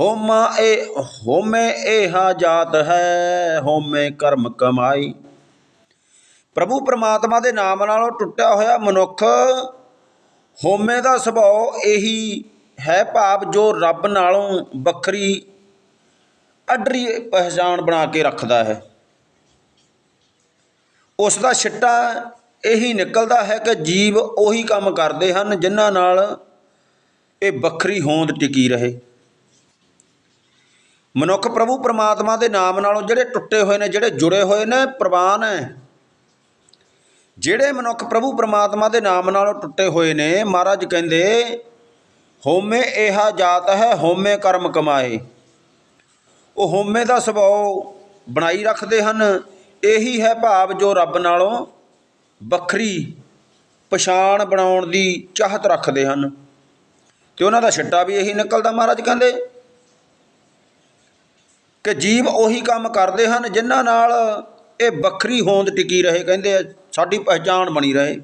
ਹੋਮਾ ਏ, ਹੋਮੇ ਇਹਾ ਜਾਤ ਹੈ, ਹੋਮੇ ਕਰਮ ਕਮਾਈ। ਪ੍ਰਭੂ ਪਰਮਾਤਮਾ ਦੇ ਨਾਮ ਨਾਲੋਂ ਟੁੱਟਿਆ ਹੋਇਆ ਮਨੁੱਖ, ਹੋਮੇ ਦਾ ਸੁਭਾਅ ਇਹੀ ਹੈ ਭਾਵ ਜੋ ਰੱਬ ਨਾਲੋਂ ਵੱਖਰੀ, ਅਡਰੀ ਪਹਿਚਾਣ ਬਣਾ ਕੇ ਰੱਖਦਾ ਹੈ। ਉਸ ਦਾ ਛਿੱਟਾ ਇਹੀ ਨਿਕਲਦਾ ਹੈ ਕਿ ਜੀਵ ਉਹੀ ਕੰਮ ਕਰਦੇ ਹਨ ਜਿਨ੍ਹਾਂ ਨਾਲ ਇਹ ਵੱਖਰੀ ਹੋਂਦ ਟਿਕੀ ਰਹੇ। ਮਨੁੱਖ ਪ੍ਰਭੂ ਪਰਮਾਤਮਾ ਦੇ ਨਾਮ ਨਾਲੋਂ ਜਿਹੜੇ ਟੁੱਟੇ ਹੋਏ ਨੇ, ਜਿਹੜੇ ਜੁੜੇ ਹੋਏ ਨੇ, ਪ੍ਰਵਾਨ ਹੈ। ਜਿਹੜੇ ਮਨੁੱਖ ਪ੍ਰਭੂ ਪਰਮਾਤਮਾ ਦੇ ਨਾਮ ਨਾਲੋਂ ਟੁੱਟੇ ਹੋਏ ਨੇ, ਮਹਾਰਾਜ ਕਹਿੰਦੇ ਹੋਮੇ ਇਹਾ ਜਾਤ ਹੈ ਹੋਮੇ ਕਰਮ ਕਮਾਏ। ਉਹ ਹੋਮੇ ਦਾ ਸੁਭਾਅ ਬਣਾਈ ਰੱਖਦੇ ਹਨ। ਇਹੀ ਹੈ ਭਾਵ ਜੋ ਰੱਬ ਨਾਲੋਂ ਵੱਖਰੀ ਪਛਾਣ ਬਣਾਉਣ ਦੀ ਚਾਹਤ ਰੱਖਦੇ ਹਨ। ਤੇ ਉਹਨਾਂ ਦਾ ਛਿੱਟਾ ਵੀ ਇਹੀ ਨਿਕਲਦਾ, ਮਹਾਰਾਜ ਕਹਿੰਦੇ। ਕਿ ਜੀਵ ਉਹੀ ਕੰਮ ਕਰਦੇ ਹਨ ਜਿਨ੍ਹਾਂ ਨਾਲ ਇਹ ਵੱਖਰੀ ਹੋਂਦ ਟਿਕੀ ਰਹੇ, ਕਹਿੰਦੇ ਆ, ਸਾਡੀ ਪਹਿਚਾਣ ਬਣੀ ਰਹੇ।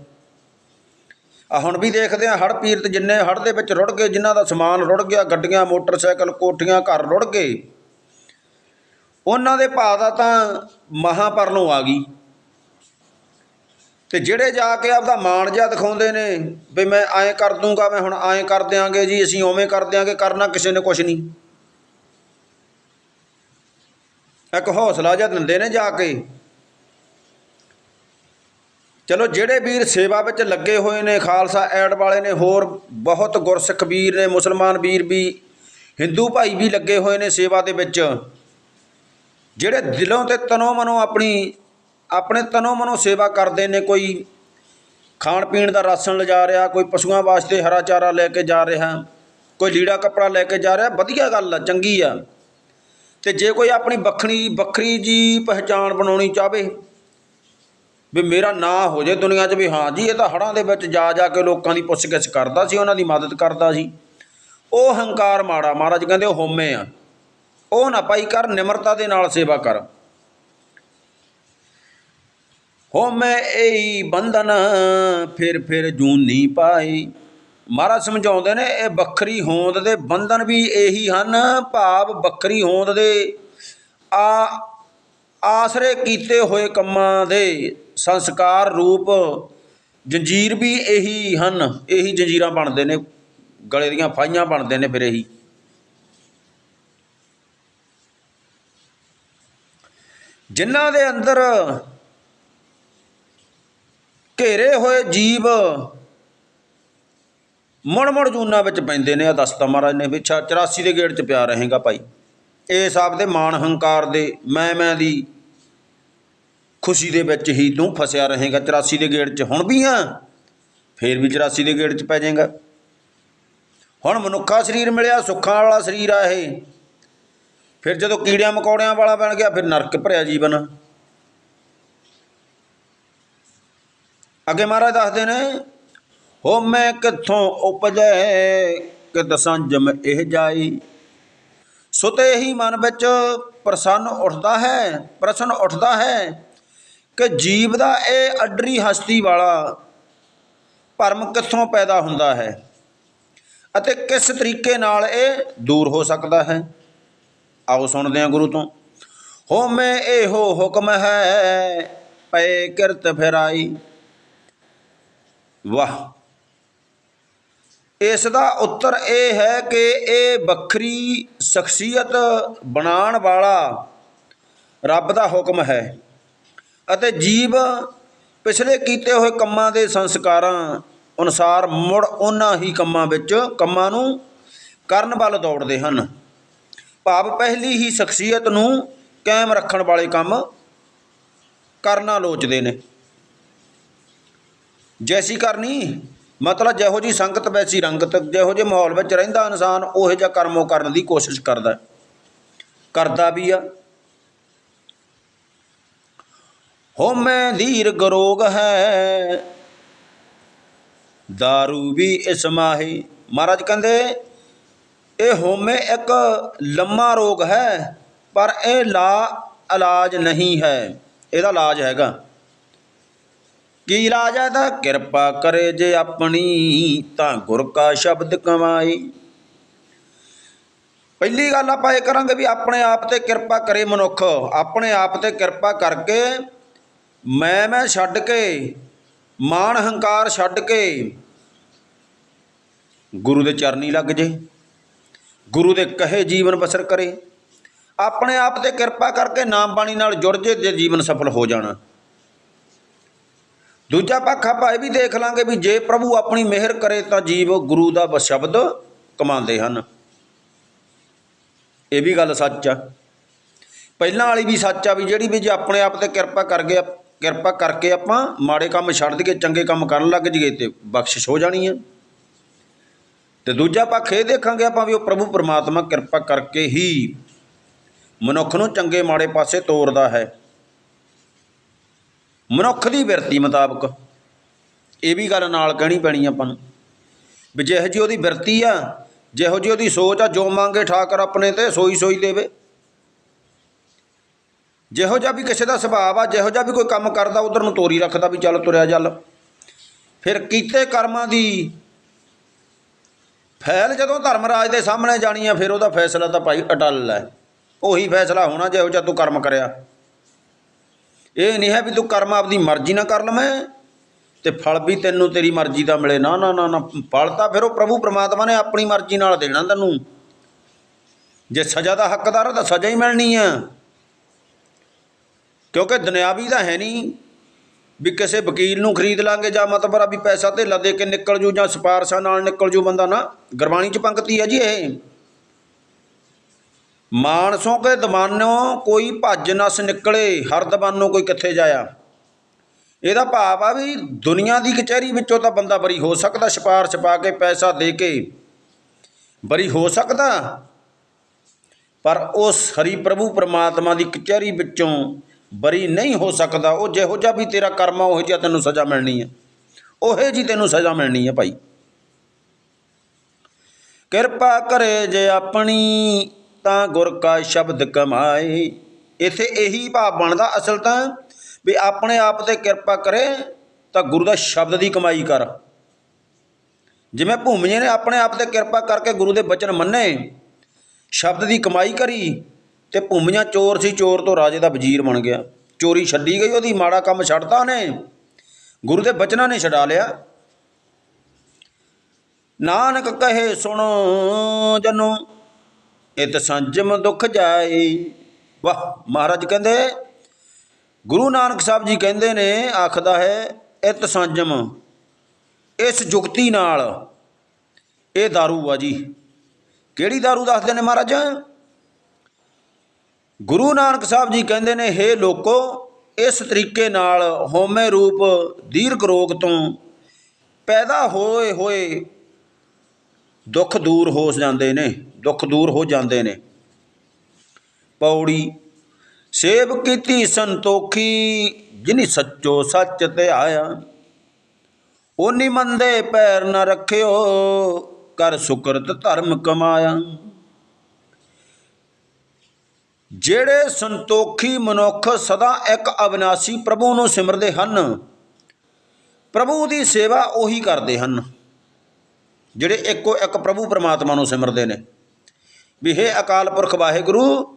ਆ ਹੁਣ ਵੀ ਦੇਖਦੇ ਆ ਹੜ ਪੀਰਤ ਜਿੰਨੇ ਹੜ ਦੇ ਵਿੱਚ ਰੁੜ ਗਏ, ਜਿਨ੍ਹਾਂ ਦਾ ਸਮਾਨ ਰੁੜ ਗਿਆ, ਗੱਡੀਆਂ, ਮੋਟਰਸਾਈਕਲ, ਕੋਠੀਆਂ, ਘਰ ਰੁੜ ਗਏ, ਉਹਨਾਂ ਦੇ ਭਾਅ ਦਾ ਤਾਂ ਮਹਾਪਰਲੋਂ ਆ ਗਈ। ਤੇ ਜਿਹੜੇ ਜਾ ਕੇ ਆਪਦਾ ਮਾਣ ਜਿਹਾ ਦਿਖਾਉਂਦੇ ਨੇ, ਵੀ ਮੈਂ ਐਂ ਕਰ ਦੂੰਗਾ, ਮੈਂ ਹੁਣ ਐਂ ਕਰ ਦਿਆਂਗੇ ਜੀ, ਅਸੀਂ ਉਵੇਂ ਕਰ ਦਿਆਂਗੇ, ਕਰਨਾ ਕਿਸੇ ਨੇ ਕੁਝ ਨਹੀਂ। ਇੱਕ ਹੌਸਲਾ ਜਿਹਾ ਦਿੰਦੇ ਨੇ ਜਾ ਕੇ। ਚਲੋ ਜਿਹੜੇ ਵੀਰ ਸੇਵਾ ਵਿੱਚ ਲੱਗੇ ਹੋਏ ਨੇ, ਖਾਲਸਾ ਐਡ ਵਾਲੇ ਨੇ, ਹੋਰ ਬਹੁਤ ਗੁਰਸਿੱਖ ਵੀਰ ਨੇ, ਮੁਸਲਮਾਨ ਵੀਰ ਵੀ, ਹਿੰਦੂ ਭਾਈ ਵੀ ਲੱਗੇ ਹੋਏ ਨੇ ਸੇਵਾ ਦੇ ਵਿੱਚ। ਜਿਹੜੇ ਦਿਲੋਂ ਤੇ ਤਨੋਂ ਮਨੋਂ ਆਪਣੀ, ਆਪਣੇ ਤਨੋਂ ਮਨੋਂ ਸੇਵਾ ਕਰਦੇ ਨੇ, ਕੋਈ ਖਾਣ ਪੀਣ ਦਾ ਰਾਸ਼ਨ ਲਿਜਾ ਰਿਹਾ, ਕੋਈ ਪਸ਼ੂਆਂ ਵਾਸਤੇ ਹਰਾ ਚਾਰਾ ਲੈ ਕੇ ਜਾ ਰਿਹਾ, ਕੋਈ ਲੀੜਾ ਕੱਪੜਾ ਲੈ ਕੇ ਜਾ ਰਿਹਾ, ਵਧੀਆ ਗੱਲ ਆ, ਚੰਗੀ ਆ। ਤੇ ਜੇ ਕੋਈ ਆਪਣੀ ਵੱਖਰੀ ਵੱਖਰੀ ਜੀ ਪਹਿਚਾਣ ਬਣਾਉਣੀ ਚਾਹਵੇ, ਵੀ ਮੇਰਾ ਨਾਂ ਹੋ ਜੇ ਦੁਨੀਆ 'ਚ ਵੀ ਹਾਂ ਜੀ, ਇਹ ਤਾਂ ਹੜਾਂ ਦੇ ਵਿੱਚ ਜਾ ਜਾ ਕੇ ਲੋਕਾਂ ਦੀ ਪੁੱਛਗਿੱਛ ਕਰਦਾ ਸੀ, ਉਹਨਾਂ ਦੀ ਮਦਦ ਕਰਦਾ ਸੀ। ਉਹ ਹੰਕਾਰ ਮਾੜਾ, ਮਹਾਰਾਜ ਕਹਿੰਦੇ ਉਹ ਹੋਮੇ ਆ। ਉਹ ਨਾ ਪਾਈ ਕਰ, ਨਿਮਰਤਾ ਦੇ ਨਾਲ ਸੇਵਾ ਕਰ। ਹੋਮੇ ਏਈ ਬੰਧਨ ਫਿਰ ਫਿਰ ਜੂਨੀ ਪਾਈ। ਮਹਾਰਾਜ ਸਮਝਾਉਂਦੇ ਨੇ, ਇਹ ਵੱਖਰੀ ਹੋਂਦ ਦੇ ਬੰਧਨ ਵੀ ਇਹੀ ਹਨ, ਭਾਵ ਵੱਖਰੀ ਹੋਂਦ ਦੇ ਆ, ਆਸਰੇ ਕੀਤੇ ਹੋਏ ਕੰਮਾਂ ਦੇ ਸੰਸਕਾਰ ਰੂਪ ਜੰਜੀਰ ਵੀ ਇਹੀ ਹਨ, ਇਹੀ ਜੰਜੀਰਾਂ ਬਣਦੇ ਨੇ, ਗਲੇ ਦੀਆਂ ਫਾਈਆਂ ਬਣਦੇ ਨੇ ਫਿਰ ਇਹੀ। ਜਿਨ੍ਹਾਂ ਦੇ ਅੰਦਰ ਘੇਰੇ ਹੋਏ ਜੀਵ ਮੁੜ ਮੁੜ ਜੂਨਾ ਵਿੱਚ ਪੈਂਦੇ ਨੇ, ਆ ਦਸਤਾ ਮਹਾਰਾਜ ਨੇ ਵੀ 84 ਦੇ ਗੇੜ 'ਚ ਪਿਆ ਰਹੇਗਾ ਭਾਈ। ਇਸ ਆਪ ਦੇ ਮਾਣ ਹੰਕਾਰ ਦੇ ਮੈਂ ਮੈਂ ਦੀ ਖੁਸ਼ੀ ਦੇ ਵਿੱਚ ਹੀ ਤੂੰ ਫਸਿਆ ਰਹੇਗਾ 84 ਦੇ ਗੇੜ 'ਚ ਹੁਣ ਵੀ ਆ ਫੇਰ ਵੀ 84 ਦੇ ਗੇੜ 'ਚ ਪੈ ਜਾਏਗਾ। ਹੁਣ ਮਨੁੱਖਾ ਸਰੀਰ ਮਿਲਿਆ, ਸੁੱਖਾਂ ਵਾਲਾ ਸਰੀਰ ਆ ਇਹ। ਫਿਰ ਜਦੋਂ ਕੀੜਿਆਂ ਮਕੌੜਿਆਂ ਵਾਲਾ ਬਣ ਗਿਆ, ਫਿਰ ਨਰਕ ਭਰਿਆ ਜੀਵਨ। ਅੱਗੇ ਮਹਾਰਾਜ ਦੱਸਦੇ ਨੇ ਹੋ ਮੈਂ ਕਿੱਥੋਂ ਉਪਜੈ? ਕਿ ਕਿਤ ਜਮ ਇਹ ਜਾਈ? ਸੁਤੇ ਹੀ ਮਨ ਵਿੱਚ ਪ੍ਰਸੰਨ ਉੱਠਦਾ ਹੈ, ਪ੍ਰਸ਼ਨ ਉੱਠਦਾ ਹੈ ਕਿ ਜੀਵ ਦਾ ਇਹ ਅਡਰੀ ਹਸਤੀ ਵਾਲਾ ਭਰਮ ਕਿੱਥੋਂ ਪੈਦਾ ਹੁੰਦਾ ਹੈ ਅਤੇ ਕਿਸ ਤਰੀਕੇ ਨਾਲ ਇਹ ਦੂਰ ਹੋ ਸਕਦਾ ਹੈ? ਆਓ ਸੁਣਦੇ ਹਾਂ ਗੁਰੂ ਤੋਂ। ਹੋਮੇ ਇਹੋ ਹੁਕਮ ਹੈ, ਪਏ ਕਿਰਤ ਫਿਰਾਈ। ਵਾਹ! ਇਸ ਦਾ ਉੱਤਰ ਇਹ ਹੈ ਕਿ ਇਹ ਵੱਖਰੀ ਸ਼ਖਸੀਅਤ ਬਣਾਉਣ ਵਾਲਾ ਰੱਬ ਦਾ ਹੁਕਮ ਹੈ ਅਤੇ ਜੀਵ ਪਿਛਲੇ ਕੀਤੇ ਹੋਏ ਕੰਮਾਂ ਦੇ ਸੰਸਕਾਰਾਂ ਅਨੁਸਾਰ ਮੁੜ ਉਹਨਾਂ ਹੀ ਕੰਮਾਂ ਵਿੱਚ ਕੰਮਾਂ ਨੂੰ ਕਰਨ ਵੱਲ ਦੌੜਦੇ ਹਨ। ਭਾਵ ਪਹਿਲੀ ਹੀ ਸ਼ਖਸੀਅਤ ਨੂੰ ਕਾਇਮ ਰੱਖਣ ਵਾਲੇ ਕੰਮ ਕਰਨਾ ਲੋਚਦੇ ਨੇ। ਜੈਸੀ ਕਰਨੀ ਮਤਲਬ ਜਿਹੋ ਜੀ ਸੰਗਤ ਵੈਸੀ ਰੰਗਤ, ਜਿਹੋ ਜਿਹੇ ਮਾਹੌਲ ਵਿੱਚ ਰਹਿੰਦਾ ਇਨਸਾਨ, ਉਹੋ ਜਿਹਾ ਕਰਮੋ ਕਰਨ ਦੀ ਕੋਸ਼ਿਸ਼ ਕਰਦਾ ਕਰਦਾ ਵੀ ਆ। ਹੋਮੈ ਧੀਰ ਰੋਗ ਹੈ। दारू ਵੀ ਇਸ ਮਾਹੀ। ਮਹਾਰਾਜ ਕਹਿੰਦੇ, ਇਹ ਹੋਮੇ ਇੱਕ ਲੰਮਾ ਰੋਗ ਹੈ, ਪਰ ਇਹ ਲਾ ਇਲਾਜ ਨਹੀਂ ਹੈ। ਇਹਦਾ ਇਲਾਜ ਹੈਗਾ। ਕੀ ਇਲਾਜ ਹੈ ਤਾਂ ਕਿਰਪਾ ਕਰੇ ਜੇ ਆਪਣੀ, ਤਾਂ ਗੁਰ ਕਾ ਸ਼ਬਦ ਕਮਾਈ। ਪਹਿਲੀ ਗੱਲ ਆਪਾਂ ਇਹ ਕਰਾਂਗੇ ਵੀ ਆਪਣੇ ਆਪ ਤੇ ਕਿਰਪਾ ਕਰੇ ਮਨੁੱਖ। ਆਪਣੇ ਆਪ ਤੇ ਕਿਰਪਾ ਕਰਕੇ ਮੈਂ ਮੈਂ ਛੱਡ ਕੇ, ਮਾਣ ਹੰਕਾਰ ਛੱਡ ਕੇ ਗੁਰੂ ਦੇ ਚਰਨੀ ਲੱਗ ਜੇ, ਗੁਰੂ ਦੇ ਕਹੇ ਜੀਵਨ ਬਸਰ ਕਰੇ। ਆਪਣੇ ਆਪ ਤੇ ਕਿਰਪਾ ਕਰਕੇ ਨਾਮ ਬਾਣੀ ਨਾਲ ਜੁੜ ਜੇ ਤੇ ਜੀਵਨ ਸਫਲ ਹੋ ਜਾਣਾ। ਦੂਜਾ ਪੱਖ ਆਪਾਂ ਇਹ ਵੀ ਦੇਖ ਲਾਂਗੇ ਵੀ ਜੇ ਪ੍ਰਭੂ ਆਪਣੀ ਮਿਹਰ ਕਰੇ ਤਾਂ ਜੀਵ ਗੁਰੂ ਦਾ ਬ- ਸ਼ਬਦ ਕਮਾਉਂਦੇ ਹਨ। ਇਹ ਵੀ ਗੱਲ ਸੱਚ ਆ। ਪਹਿਲਾਂ ਵਾਲੀ ਵੀ ਸੱਚ ਆ ਵੀ ਜਿਹੜੀ ਵੀ ਜੇ ਆਪਣੇ ਆਪ ਤੇ ਕਿਰਪਾ ਕਰ ਗਿਆ ਕਿਰਪਾ ਕਰਕੇ ਆਪਾਂ ਮਾੜੇ ਕੰਮ ਛੱਡ ਦਈਏ ਚੰਗੇ ਕੰਮ ਕਰਨ ਲੱਗ ਜਾਈਏ ਤੇ ਬਖਸ਼ਿਸ਼ ਹੋ ਜਾਣੀ ਹੈ ਤੇ ਦੂਜਾ ਪੱਖ ਇਹ ਦੇਖਾਂਗੇ ਆਪਾਂ ਵੀ ਉਹ ਪ੍ਰਭੂ ਪਰਮਾਤਮਾ ਕਿਰਪਾ ਕਰਕੇ ਹੀ ਮਨੁੱਖ ਨੂੰ ਚੰਗੇ ਮਾੜੇ ਪਾਸੇ ਤੋਰਦਾ ਹੈ। ਮਨੁੱਖ ਦੀ ਬਿਰਤੀ ਮੁਤਾਬਕ ਇਹ ਵੀ ਗੱਲ ਨਾਲ ਕਹਿਣੀ ਪੈਣੀ ਆਪਾਂ ਨੂੰ। ਵੀ ਜਿਹੋ ਜਿਹੀ ਉਹਦੀ ਬਿਰਤੀ ਆ, ਜਿਹੋ ਜਿਹੀ ਉਹਦੀ ਸੋਚ ਆ, ਜੋ ਮੰਗੇ ਠਾਕਰ ਆਪਣੇ ਤੇ ਸੋਈ ਸੋਈ ਦੇਵੇ। ਜਿਹੋ ਜਿਹਾ ਵੀ ਕਿਸੇ ਦਾ ਸੁਭਾਅ ਆ, ਜਿਹੋ ਜਿਹਾ ਵੀ ਕੋਈ ਕੰਮ ਕਰਦਾ, ਉਧਰ ਨੂੰ ਤੋਰੀ ਰੱਖਦਾ ਵੀ ਚੱਲ ਤੁਰਿਆ ਚੱਲ। ਫਿਰ ਕੀਤੇ ਕਰਮਾਂ ਦੀ ਫੈਲ ਜਦੋਂ ਧਰਮਰਾਜ ਦੇ ਸਾਹਮਣੇ ਜਾਣੀ ਆ, ਫਿਰ ਉਹਦਾ ਫੈਸਲਾ ਤਾਂ ਭਾਈ ਅਟਲ ਹੈ। ਉਹੀ ਫੈਸਲਾ ਹੋਣਾ, ਜਿਹੋ ਜਿਹਾ ਤੂੰ ਕਰਮ ਕਰਿਆ। ਇਹ ਨਹੀਂ ਹੈ ਵੀ ਤੂੰ ਕਰਮ ਆਪਦੀ ਮਰਜ਼ੀ ਨਾਲ ਕਰ ਲਵੇਂ ਤੇ ਫਲ ਵੀ ਤੈਨੂੰ ਤੇਰੀ ਮਰਜ਼ੀ ਦਾ ਮਿਲੇ। ਨਾ ਨਾ ਨਾ ਨਾ, ਫਲ ਤਾਂ ਫਿਰ ਉਹ ਪ੍ਰਭੂ ਪ੍ਰਮਾਤਮਾ ਨੇ ਆਪਣੀ ਮਰਜ਼ੀ ਨਾਲ ਦੇਣਾ ਤੈਨੂੰ। ਜੇ ਸਜ਼ਾ ਦਾ ਹੱਕਦਾਰ ਹੈ ਤਾਂ ਸਜ਼ਾ ਹੀ ਮਿਲਣੀ ਆ। ਕਿਉਂਕਿ ਦੁਨਿਆਵੀ ਤਾਂ ਹੈ ਨਹੀਂ ਵੀ ਕਿਸੇ ਵਕੀਲ ਨੂੰ ਖਰੀਦ ਲਾਂਗੇ ਜਾਂ ਮਤਲਬ ਆ ਵੀ ਪੈਸਾ ਧੇਲਾ ਦੇ ਕੇ ਨਿਕਲ ਜੂ ਜਾਂ ਸਿਫਾਰਸ਼ਾਂ ਨਾਲ ਨਿਕਲ ਜੂ ਬੰਦਾ। ਨਾ, ਗੁਰਬਾਣੀ ਚ ਪੰਕਤੀ ਹੈ ਜੀ ਇਹ। ਮਾਨਸੋਂ ਕੇ ਦਮਾਨੋਂ ਕੋਈ ਭੱਜ ਨਸ ਨਿਕਲੇ ਹਰ ਦਬਾਨੋਂ ਕੋਈ ਕਿੱਥੇ ਜਾਇਆ। ਇਹਦਾ ਭਾਵ ਆ ਵੀ ਦੁਨੀਆ ਦੀ ਕਚਹਿਰੀ ਵਿੱਚੋਂ ਤਾਂ ਬੰਦਾ ਬਰੀ ਹੋ ਸਕਦਾ, ਸਿਫਾਰਸ਼ ਛਪਾ ਕੇ ਪੈਸਾ ਦੇ ਕੇ। ਬਰੀ ਹੋ ਸਕਦਾ। ਪਰ ਉਸ ਹਰੀ ਪ੍ਰਭੂ ਪ੍ਰਮਾਤਮਾ ਦੀ ਕਚਹਿਰੀ ਵਿੱਚੋਂ ਬਰੀ ਨਹੀਂ ਹੋ ਸਕਦਾ। ਉਹ ਜਿਹੋ ਜਿਹਾ ਵੀ ਤੇਰਾ ਕਰਮ ਆ, ਉਹ ਜਿਹਾ ਤੈਨੂੰ ਸਜ਼ਾ ਮਿਲਣੀ ਹੈ ਉਹੇ ਜੀ ਤੈਨੂੰ ਸਜ਼ਾ ਮਿਲਣੀ ਹੈ ਭਾਈ। ਕਿਰਪਾ ਕਰੇ ਜੇ ਆਪਣੀ ਤਾਂ ਗੁਰ ਕਾ ਸ਼ਬਦ ਕਮਾਏ ਇਥੇ ਇਹੀ ਭਾਵ ਬਣਦਾ ਅਸਲ ਤਾਂ ਵੀ ਆਪਣੇ ਆਪ ਤੇ ਕਿਰਪਾ ਕਰੇ ਤਾਂ ਗੁਰੂ ਦਾ ਸ਼ਬਦ ਦੀ ਕਮਾਈ ਕਰ। ਜਿਵੇਂ ਭੂਮੀਏ ਨੇ ਆਪਣੇ ਆਪ ਤੇ ਕਿਰਪਾ ਕਰਕੇ ਗੁਰੂ ਦੇ ਬਚਨ ਮੰਨੇ, ਸ਼ਬਦ ਦੀ ਕਮਾਈ ਕਰੀ ਤੇ ਭੂਮੀਆਂ ਚੋਰ ਸੀ, ਚੋਰ ਤੋਂ ਰਾਜੇ ਦਾ ਵਜ਼ੀਰ ਬਣ ਗਿਆ। ਚੋਰੀ ਛੱਡੀ ਗਈ, ਉਹਦੀ ਮਾੜਾ ਕੰਮ ਛੱਡਤਾ ਉਹਨੇ। ਗੁਰੂ ਦੇ ਬਚਨਾਂ ਨੇ ਛਡਾ ਲਿਆ। ਨਾਨਕ ਕਹੇ ਸੁਣੋ ਜਨੋ ਇਤ ਸੰਜਮ ਦੁਖ ਜਾਏ ਵਾਹ ਮਹਾਰਾਜ ਕਹਿੰਦੇ ਗੁਰੂ ਨਾਨਕ ਸਾਹਿਬ ਜੀ ਕਹਿੰਦੇ ਨੇ ਆਖਦਾ ਹੈ ਇਤ ਸੰਜਮ ਇਸ ਜੁਗਤੀ ਨਾਲ ਇਹ दारू ਆ ਜੀ ਕਿਹੜੀ दारू ਦੱਸਦੇ ਨੇ ਮਹਾਰਾਜ ਗੁਰੂ ਨਾਨਕ ਸਾਹਿਬ ਜੀ ਕਹਿੰਦੇ ਨੇ ਹੇ ਲੋਕੋ ਇਸ ਤਰੀਕੇ ਨਾਲ ਹਉਮੈ ਰੂਪ ਦੀਰਘ ਰੋਗ ਤੋਂ ਪੈਦਾ ਹੋਏ ਹੋਏ ਦੁੱਖ ਦੂਰ ਹੋ ਜਾਂਦੇ ਨੇ ਦੁੱਖ ਦੂਰ ਹੋ ਜਾਂਦੇ ਨੇ। ਪੌੜੀ ਸੇਵ ਕੀਤੀ ਸੰਤੋਖੀ, ਜਿਨੀ ਸੱਚੋ ਸੱਚ ਤੇ ਆਇਆ। ਓਨੀ ਮੰਦੇ ਪੈਰ ਨਾ ਰੱਖਿਓ, ਕਰ ਸੁਕਰਤ ਧਰਮ ਕਮਾਇਆ। ਜਿਹੜੇ ਸੰਤੋਖੀ ਮਨੁੱਖ ਸਦਾ ਇੱਕ ਅਵਿਨਾਸੀ ਪ੍ਰਭੂ ਨੂੰ ਸਿਮਰਦੇ ਹਨ, ਪ੍ਰਭੂ ਦੀ ਸੇਵਾ ਉਹੀ ਕਰਦੇ ਹਨ, ਜਿਹੜੇ ਇੱਕੋ ਇੱਕ ਪ੍ਰਭੂ ਪਰਮਾਤਮਾ ਨੂੰ ਸਿਮਰਦੇ ਨੇ। ਵੀ ਹੈ ਅਕਾਲ ਪੁਰਖ ਵਾਹਿਗੁਰੂ,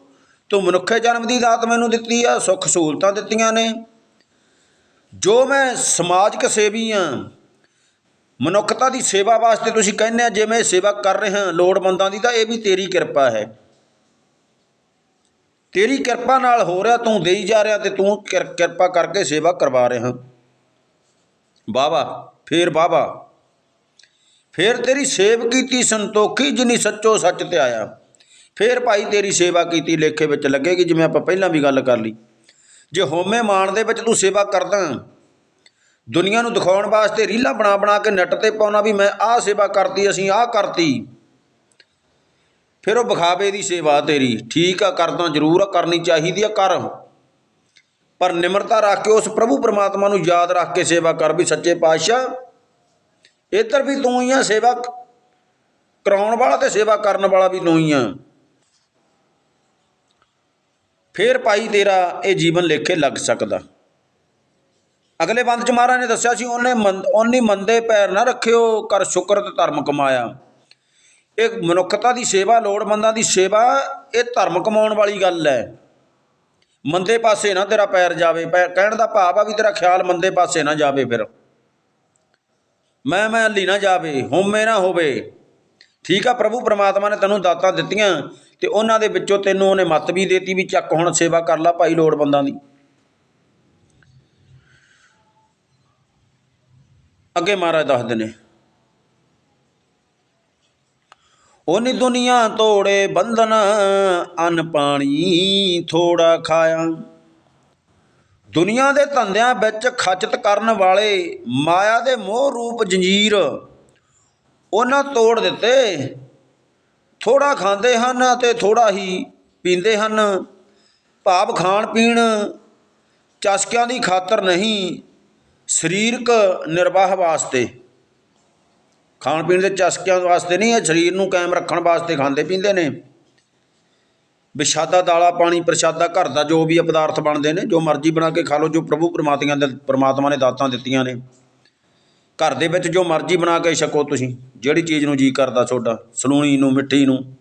ਤੂੰ ਮਨੁੱਖੇ ਜਨਮ ਦੀ ਦਾਤ ਮੈਨੂੰ ਦਿੱਤੀ ਆ, ਸੁੱਖ ਸਹੂਲਤਾਂ ਦਿੱਤੀਆਂ ਨੇ। ਜੋ ਮੈਂ ਸਮਾਜਿਕ ਸੇਵੀ ਆ, ਮਨੁੱਖਤਾ ਦੀ ਸੇਵਾ ਵਾਸਤੇ ਤੁਸੀਂ ਕਹਿੰਦੇ ਆ, ਜੇ ਮੈਂ ਸੇਵਾ ਕਰ ਰਿਹਾ, ਲੋੜਵੰਦਾਂ ਦੀ, ਤਾਂ ਇਹ ਵੀ ਤੇਰੀ ਕਿਰਪਾ ਹੈ। ਤੇਰੀ ਕਿਰਪਾ ਨਾਲ ਹੋ ਰਿਹਾ, ਤੂੰ ਦੇਈ ਜਾ ਰਿਹਾ ਤੇ ਤੂੰ ਕਿਰ- ਕਿਰਪਾ ਕਰਕੇ ਸੇਵਾ ਕਰਵਾ ਰਿਹਾ। ਬਾਬਾ ਫੇਰ ਬਾਬਾ ਫੇਰ ਤੇਰੀ ਸੇਵ ਕੀਤੀ ਸੰਤੋਖੀ, ਜਿਨੀ ਸੱਚੋ ਸੱਚ ਤੇ ਆਇਆ। ਫੇਰ ਭਾਈ ਤੇਰੀ ਸੇਵਾ ਕੀਤੀ, ਲੇਖੇ ਵਿੱਚ ਲੱਗੇਗੀ ਜਿਵੇਂ ਆਪਾਂ ਪਹਿਲਾਂ ਵੀ ਗੱਲ ਕਰ ਲਈ। ਜੇ ਹੋਮੇ ਮਾਣ ਦੇ ਵਿੱਚ ਤੂੰ ਸੇਵਾ ਕਰਦਾ, ਦੁਨੀਆ ਨੂੰ ਦਿਖਾਉਣ ਵਾਸਤੇ ਰੀਲਾਂ ਬਣਾ ਬਣਾ ਕੇ ਨੈੱਟ ਤੇ ਪਾਉਣਾ ਵੀ ਮੈਂ ਆਹ ਸੇਵਾ ਕਰਤੀ, ਅਸੀਂ ਆਹ ਕਰਤੀ। ਫਿਰ ਉਹ ਵਿਖਾਵੇ ਦੀ ਸੇਵਾ ਤੇਰੀ, ਠੀਕ ਆ, ਕਰਦਾ, ਜ਼ਰੂਰ ਆ, ਕਰਨੀ ਚਾਹੀਦੀ ਆ, ਕਰ। ਪਰ ਨਿਮਰਤਾ ਰੱਖ ਕੇ ਉਸ ਪ੍ਰਭੂ ਪਰਮਾਤਮਾ ਨੂੰ ਯਾਦ ਰੱਖ ਕੇ ਸੇਵਾ ਕਰ ਵੀ ਸੱਚੇ ਪਾਤਸ਼ਾਹ ਇੱਧਰ ਵੀ ਤੂੰ ਹੀ ਆ ਸੇਵਾ ਕਰਾਉਣ ਵਾਲਾ ਤੇ ਸੇਵਾ ਕਰਨ ਵਾਲਾ ਵੀ ਤੂੰ ਹੀ ਆ। ਫੇਰ ਭਾਈ ਤੇਰਾ ਇਹ ਜੀਵਨ ਲੇਖੇ ਲੱਗ ਸਕਦਾ। ਅਗਲੇ ਬੰਦ ਚ ਮਹਾਰਾਜ ਨੇ ਦੱਸਿਆ ਸੀ, ਉਹਨੇ ਮੰਦ- ਉਹਨੀ ਮੰਦੇ ਪੈਰ ਨਾ ਰੱਖਿਓ, ਕਰ ਸ਼ੁਕਰ ਤੇ ਧਰਮ ਕਮਾਇਆ। ਇਹ ਮਨੁੱਖਤਾ ਦੀ ਸੇਵਾ, ਲੋੜਵੰਦਾਂ ਦੀ ਸੇਵਾ, ਇਹ ਧਰਮ ਕਮਾਉਣ ਵਾਲੀ ਗੱਲ ਹੈ। ਮੰਦੇ ਪਾਸੇ ਨਾ ਤੇਰਾ ਪੈਰ ਜਾਵੇ, ਪੈ- ਕਹਿਣ ਦਾ ਭਾਵ ਆ ਵੀ ਤੇਰਾ ਖਿਆਲ ਮੰਦੇ ਪਾਸੇ ਨਾ ਜਾਵੇ ਫਿਰ। ਮੈਂ ਮੈਂ ਹੱਲੀ ਨਾ ਜਾਵੇ ਹੋਮੇ ਨਾ ਹੋਵੇ। ਠੀਕ ਆ, ਪ੍ਰਭੂ, ਪ੍ਰਮਾਤਮਾ ਨੇ ਤੈਨੂੰ ਦਾਤਾਂ ਦਿੱਤੀਆਂ। ਤੇ ਉਹਨਾਂ ਦੇ ਵਿੱਚੋਂ ਤੈਨੂੰ ਉਹਨੇ ਮੱਤ ਵੀ ਦੇਤੀ ਵੀ ਚੱਕ ਹੁਣ ਸੇਵਾ ਕਰ ਲੈ ਭਾਈ ਲੋੜਵੰਦਾਂ ਦੀ। ਅੱਗੇ ਮਹਾਰਾਜ ਦੱਸਦੇ ਨੇ, ਉਹਨੀ ਦੁਨੀਆ ਤੋੜੇ ਬੰਧਨ ਅਨ ਪਾਣੀ ਥੋੜਾ ਖਾਇਆ। ਦੁਨੀਆ ਦੇ ਧੰਦਿਆਂ ਵਿੱਚ ਖਚਤ ਕਰਨ ਵਾਲੇ ਮਾਇਆ ਦੇ ਮੋਹ ਰੂਪ ਜੰਜੀਰ ਉਹਨਾਂ ਤੋੜ ਦਿੱਤੇ। ਥੋੜਾ ਖਾਂਦੇ ਹਨ ਅਤੇ ਥੋੜਾ ਹੀ ਪੀਂਦੇ ਹਨ। ਭਾਵ ਖਾਣ ਪੀਣ ਚਸਕਿਆਂ ਦੀ ਖਾਤਰ ਨਹੀਂ, ਸਰੀਰਕ ਨਿਰਵਾਹ ਵਾਸਤੇ। ਖਾਣ ਪੀਣ ਦੇ ਚਸਕਿਆਂ ਵਾਸਤੇ ਨਹੀਂ, ਇਹ ਸਰੀਰ ਨੂੰ ਕਾਇਮ ਰੱਖਣ ਵਾਸਤੇ ਖਾਂਦੇ ਪੀਂਦੇ ਨੇ। ਵਿਸ਼ਾਦਾ, ਦਾਲਾ, ਪਾਣੀ, ਪ੍ਰਸ਼ਾਦਾ, ਘਰ ਦਾ ਜੋ ਵੀ ਪਦਾਰਥ ਬਣਦੇ ਨੇ, ਜੋ ਮਰਜ਼ੀ ਬਣਾ ਕੇ ਖਾ ਲਓ, ਜੋ ਪ੍ਰਭੂ ਪਰਮਾਤਮਾ ਦੇ ਪਰਮਾਤਮਾ ਨੇ ਦਾਤਾਂ ਦਿੱਤੀਆਂ ਨੇ। ਘਰ ਦੇ ਵਿੱਚ ਜੋ ਮਰਜ਼ੀ ਬਣਾ ਕੇ ਛਕੋ ਤੁਸੀਂ, ਜਿਹੜੀ ਚੀਜ਼ ਨੂੰ ਜੀ ਕਰਦਾ ਤੁਹਾਡਾ, ਸਲੂਣੀ ਨੂੰ, ਮਿੱਠੀ ਨੂੰ।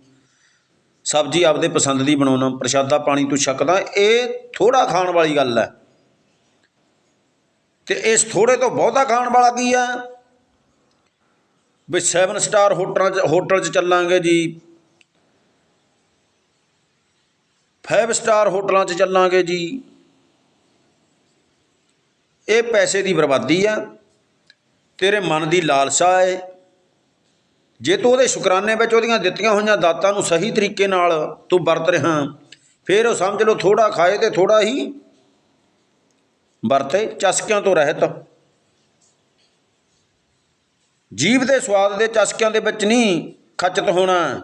ਸਬਜ਼ੀ ਆਪਦੇ ਪਸੰਦ ਦੀ ਬਣਾਉਣਾ, ਪ੍ਰਸ਼ਾਦਾ ਪਾਣੀ ਤੂੰ ਛਕਦਾ, ਇਹ ਥੋੜਾ ਖਾਣ ਵਾਲੀ ਗੱਲ ਹੈ। ਤੇ ਇਸ ਥੋੜੇ ਤੋਂ ਬਹੁਤਾ ਖਾਣ ਵਾਲਾ ਕੀ ਹੈ? ਵੀ 7 ਸਟਾਰ ਹੋਟਲਾਂ 'ਚ, ਹੋਟਲ 'ਚ ਚੱਲਾਂਗੇ ਜੀ। 5 ਸਟਾਰ ਹੋਟਲਾਂ 'ਚ ਚੱਲਾਂਗੇ ਜੀ। ਇਹ ਪੈਸੇ ਦੀ ਬਰਬਾਦੀ ਆ ਤੇਰੇ ਮਨ ਦੀ ਲਾਲਸਾ ਹੈ ਜੇ ਤੂੰ ਉਹਦੇ ਸ਼ੁਕਰਾਨੇ ਵਿੱਚ ਉਹਦੀਆਂ ਦਿੱਤੀਆਂ ਹੋਈਆਂ ਦਾਤਾਂ ਨੂੰ ਸਹੀ ਤਰੀਕੇ ਨਾਲ ਤੂੰ ਵਰਤ ਰਿਹਾ, ਫਿਰ ਉਹ ਸਮਝ ਲਓ ਥੋੜਾ ਖਾਏ ਤੇ ਥੋੜਾ ਹੀ ਵਰਤੇ, ਚਸਕਿਆਂ ਤੋਂ ਰਹਿਤ। ਜੀਵ ਦੇ ਸਵਾਦ ਦੇ ਚਸਕਿਆਂ ਦੇ ਵਿੱਚ ਨਹੀਂ ਖਚਤ ਹੋਣਾ।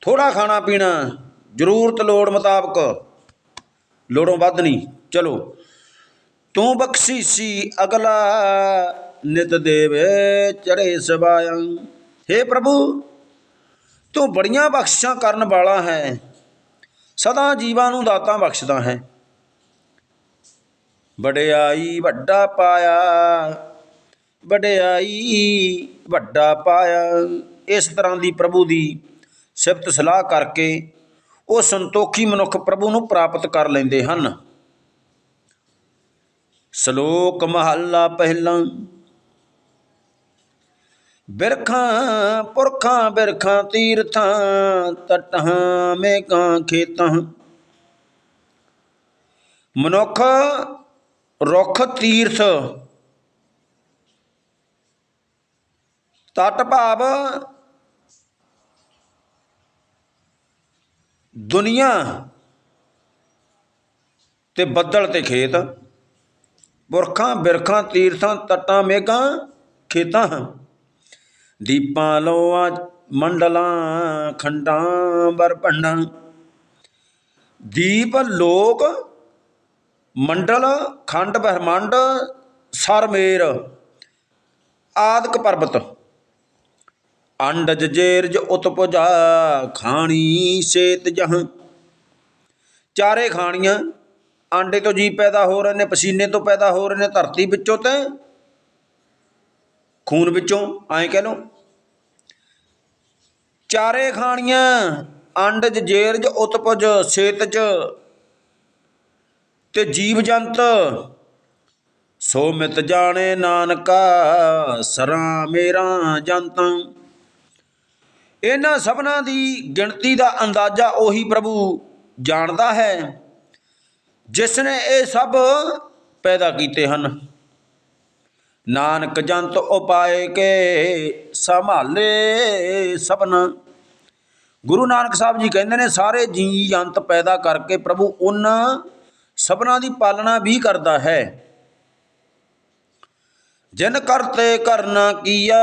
ਥੋੜਾ ਖਾਣਾ ਪੀਣਾ, ਜ਼ਰੂਰਤ ਲੋੜ ਮੁਤਾਬਕ। ਲੋੜੋਂ ਵੱਧ ਨਹੀਂ। ਚਲੋ। ਤੂੰ ਬਖਸ਼ੀ ਸੀ ਅਗਲਾ ਨਿਤ ਦੇਵੇ ਚੜੇ ਸਵਾਇਆ। हे ਪ੍ਰਭੂ, ਤੂੰ ਬੜੀਆਂ ਬਖਸ਼ਾਂ ਕਰਨ ਵਾਲਾ ਹੈ। ਸਦਾ ਜੀਵਾਂ ਨੂੰ ਦਾਤਾਂ ਬਖਸ਼ਦਾ ਹੈ। ਵਡਿਆਈ ਵੱਡਾ ਪਾਇਆ, ਵਡਿਆਈ ਵੱਡਾ ਪਾਇਆ। ਇਸ ਤਰ੍ਹਾਂ ਦੀ ਪ੍ਰਭੂ ਦੀ ਸਿਫਤ ਸਲਾਹ ਕਰਕੇ ਉਹ ਸੰਤੋਖੀ ਮਨੁੱਖ ਪ੍ਰਭੂ ਨੂੰ ਪ੍ਰਾਪਤ ਕਰ ਲੈਂਦੇ ਹਨ। ਸ਼ਲੋਕ ਮਹੱਲਾ ਪਹਿਲਾ। ਬਿਰਖਾਂ, ਪੁਰਖਾਂ, ਬਿਰਖਾਂ, ਤੀਰਥਾਂ, ਤਟਾਂ ਮੇਕਾਂ ਖੇਤਾਂ। ਮਨੁੱਖ, ਰੁੱਖ, ਤੀਰਥ। ਤਟ ਭਾਵ ਦੁਨੀਆ ਤੇ ਬੱਦਲ ਤੇ ਖੇਤ। ਪੁਰਖਾਂ, ਬਿਰਖਾਂ, ਤੀਰਥਾਂ, ਤਟਾਂ ਮੇਘਾਂ ਖੇਤਾਂ ਦੀਪਾਂ ਲੋਆਂ ਮੰਡਲਾਂ, ਖੰਡਾਂ ਬਰਪੰਡਾਂ ਦੀਪ, ਲੋਕ, ਮੰਡਲ, ਖੰਡ, ਬ੍ਰਹਮੰਡ ਸਰਮੇਰ ਆਦਿਕ ਪਰਬਤ। ਅੰਡਜ, ਜੇਰਜ, ਉਤਪੁਜਾ, ਖਾਣੀ, ਸੇਤ, ਜਹਾਂ। ਚਾਰੇ ਖਾਣੀਆਂ ਆਂਡੇ ਤੋਂ ਜੀਵ ਪੈਦਾ ਹੋ ਰਹੇ ਨੇ, ਪਸੀਨੇ ਤੋਂ ਪੈਦਾ ਹੋ ਰਹੇ ਨੇ, ਧਰਤੀ ਵਿੱਚੋਂ ਤੇ ਖੂਨ ਵਿੱਚੋਂ, ਐਂ ਕਹਿ ਲਓ। ਚਾਰੇ ਖਾਣੀਆਂ ਅੰਡਜ ਜੇਰਜ ਉਤਪਜ ਸੇਤਜ ਤੇ ਜੀਵ ਜੰਤ। ਸੋ ਮਿਤ ਜਾਣੇ ਨਾਨਕਾ, ਸਰਾਂ ਮੇਰਾ ਜੰਤ। ਇਹਨਾਂ ਸਭਨਾਂ ਦੀ ਗਿਣਤੀ ਦਾ ਅੰਦਾਜ਼ਾ ਉਹੀ ਪ੍ਰਭੂ ਜਾਣਦਾ ਹੈ। ਜਿਸ ਨੇ ਇਹ ਸਭ ਪੈਦਾ ਕੀਤੇ ਹਨ। ਨਾਨਕ ਜੰਤ ਉਪਾਏ ਕੇ ਸੰਭਾਲੇ ਸਭਨਾ। ਗੁਰੂ ਨਾਨਕ ਸਾਹਿਬ ਜੀ ਕਹਿੰਦੇ ਨੇ, ਸਾਰੇ ਜੀ ਜੰਤ ਪੈਦਾ ਕਰਕੇ ਪ੍ਰਭੂ ਉਹਨਾਂ ਸਭਨਾਂ ਦੀ ਪਾਲਣਾ ਵੀ ਕਰਦਾ ਹੈ। ਜਿਨ ਕਰਤੇ ਕਰਨਾ ਕੀਆ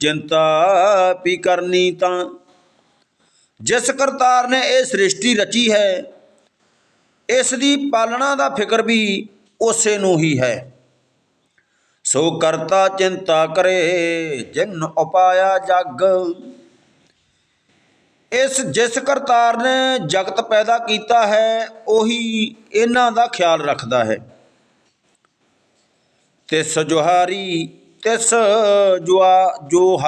ਚਿੰਤਾ ਵੀ ਕਰਨੀ ਤਾਂ। ਜਿਸ ਕਰਤਾਰ ਨੇ ਇਹ ਸ੍ਰਿਸ਼ਟੀ ਰਚੀ ਹੈ ਇਸ ਦੀ ਪਾਲਣਾ ਦਾ ਫਿਕਰ ਵੀ ਉਸੇ ਨੂੰ ਹੀ ਹੈ। ਸੋ ਕਰਤਾ ਚਿੰਤਾ ਕਰੇ, ਜਿਨ ਉਪਾਇਆ ਜਗ। ਇਸ ਜਿਸ ਕਰਤਾਰ ਨੇ ਜਗਤ ਪੈਦਾ ਕੀਤਾ ਹੈ, ਉਹੀ ਇਹਨਾਂ ਦਾ ਖਿਆਲ ਰੱਖਦਾ ਹੈ। ਤਿਸ ਜੁਹਾਰੀ, ਤਿਸ ਜੁਆ ਜੋ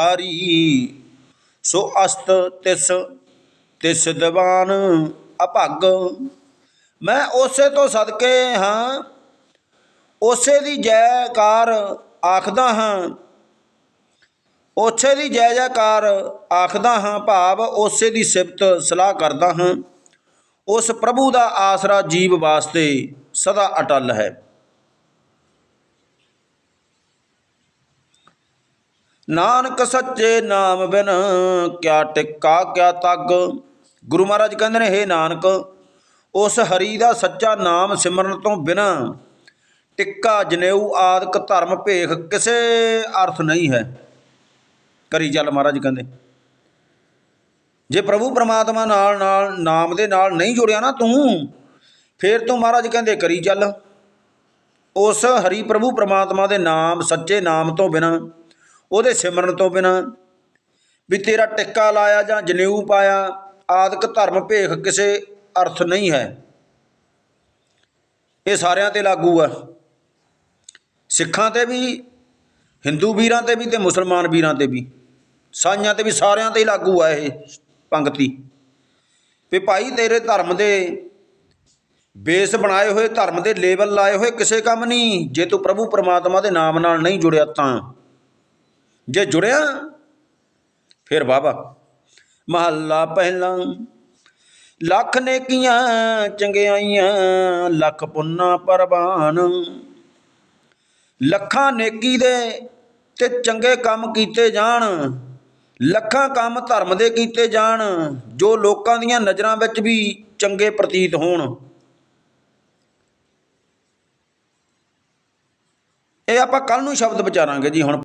ਸੋ ਅਸਤ ਤਿਸ ਤਿਸ ਦੀਵਾਨ ਅਭਗ। ਮੈਂ ਉਸੇ ਤੋਂ ਸਦਕੇ ਹਾਂ। ਉਸੇ ਦੀ ਜੈਕਾਰ ਆਖਦਾ ਹਾਂ। ਉਸੇ ਦੀ ਜੈ ਜੈਕਾਰ ਆਖਦਾ ਹਾਂ, ਭਾਵ ਉਸੇ ਦੀ ਸਿਫਤ ਸਲਾਹ ਕਰਦਾ ਹਾਂ। ਉਸ ਪ੍ਰਭੂ ਦਾ ਆਸਰਾ ਜੀਵ ਵਾਸਤੇ ਸਦਾ ਅਟਲ ਹੈ। ਨਾਨਕ ਸੱਚੇ ਨਾਮ ਬਿਨ ਕਿਆ ਟਿੱਕਾ ਕਿਆ ਤੱਗ। ਗੁਰੂ ਮਹਾਰਾਜ ਕਹਿੰਦੇ ਨੇ, ਹੇ ਨਾਨਕ ਉਸ ਹਰੀ ਦਾ ਸੱਚਾ ਨਾਮ ਸਿਮਰਨ ਤੋਂ ਬਿਨਾਂ ਟਿੱਕਾ, ਜਨੇਊ ਆਦਿਕ ਧਰਮ ਭੇਖ ਕਿਸੇ ਅਰਥ ਨਹੀਂ ਹੈ। ਕਰੀ ਚੱਲ ਮਹਾਰਾਜ ਕਹਿੰਦੇ, ਜੇ ਪ੍ਰਭੂ ਪਰਮਾਤਮਾ ਨਾਲ ਨਾਲ, ਨਾਮ ਦੇ ਨਾਲ ਨਹੀਂ ਜੁੜਿਆ ਨਾ ਤੂੰ, ਫੇਰ ਤੂੰ ਮਹਾਰਾਜ ਕਹਿੰਦੇ, ਕਰੀ ਚੱਲ ਉਸ ਹਰੀ ਪ੍ਰਭੂ ਪਰਮਾਤਮਾ ਦੇ ਨਾਮ, ਸੱਚੇ ਨਾਮ ਤੋਂ ਬਿਨਾ, ਉਹਦੇ ਸਿਮਰਨ ਤੋਂ ਬਿਨਾ ਵੀ ਤੇਰਾ ਟਿੱਕਾ ਲਾਇਆ ਜਾਂ ਜਨੇਊ ਪਾਇਆ, ਆਦਿਕ ਧਰਮ ਭੇਖ ਕਿਸੇ ਅਰਥ ਨਹੀਂ ਹੈ। ਇਹ ਸਾਰਿਆਂ ਤੇ ਲਾਗੂ ਆ। ਸਿੱਖਾਂ ਤੇ ਵੀ, ਹਿੰਦੂ ਵੀਰਾਂ ਤੇ ਵੀ ਤੇ ਮੁਸਲਮਾਨ ਵੀਰਾਂ ਤੇ ਵੀ। ਸਾਈਆਂ ਤੇ ਵੀ ਸਾਰਿਆਂ ਤੇ ਹੀ ਲਾਗੂ ਆ ਇਹ ਪੰਕਤੀ ਵੀ ਭਾਈ ਤੇਰੇ ਧਰਮ ਦੇ ਬੇਸ ਬਣਾਏ ਹੋਏ, ਧਰਮ ਦੇ ਲੇਬਲ ਲਾਏ ਹੋਏ ਕਿਸੇ ਕੰਮ ਨਹੀਂ। ਜੇ ਤੂੰ ਪ੍ਰਭੂ ਪਰਮਾਤਮਾ ਦੇ ਨਾਮ ਨਾਲ ਨਹੀਂ ਜੁੜਿਆ ਤਾਂ। ਜੇ ਜੁੜਿਆ, ਫਿਰ ਬਾਬਾ ਮਹੱਲਾ ਪਹਿਲਾ। ਲੱਖ ਨੇਕੀਆਂ ਚੰਗਿਆਈਆਂ ਲੱਖ ਪੁੰਨਾ ਪਰਬਾਨ ਲੱਖਾਂ ਨੇਕੀ ਦੇ ਤੇ ਚੰਗੇ ਕੰਮ ਕੀਤੇ ਜਾਣ, ਲੱਖਾਂ ਕੰਮ ਧਰਮ ਦੇ ਕੀਤੇ ਜਾਣ, ਜੋ ਲੋਕਾਂ ਦੀਆਂ ਨਜ਼ਰਾਂ ਵਿੱਚ ਵੀ ਚੰਗੇ ਪ੍ਰਤੀਤ ਹੋਣ। ਇਹ ਆਪਾਂ ਕੱਲ ਨੂੰ ਸ਼ਬਦ ਵਿਚਾਰਾਂਗੇ ਜੀ, ਹੁਣ